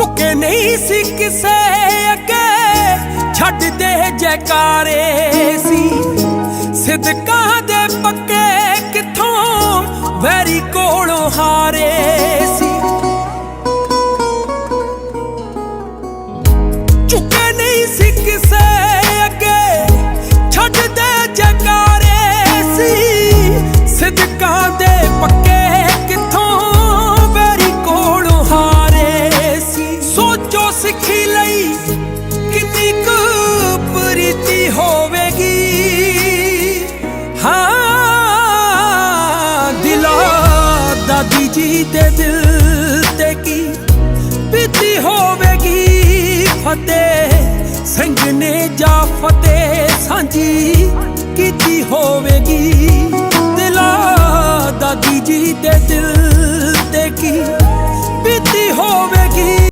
ਝੁਕੇ ਨਹੀਂ ਸੀ ਕਿਸੇ ਅੱਗੇ। ਛੱਡਦੇ ਜੈਕਾਰੇ ਸੀ। ਸਿਦਕਾਂ ਦੇ ਪੱਕੇ ਕਿੱਥੋਂ? ਵੈਰੀ ਕੋਲੋਂ ਹਾਰੇ ਸੀ। ਝੁਕੇ ਜੀ ਦੇ ਦਿਲ ਤੇ ਕੀ ਬੀਤੀ ਹੋਵੇਗੀ? ਫਤਿਹ ਸਿੰਘ ਨੇ ਜਾ ਫਤਿਹ ਸਾਂਝੀ ਕੀਤੀ ਹੋਵੇਗੀ? ਦਿਲਾ ਦਾਦੀ ਜੀ ਦੇ ਦਿਲ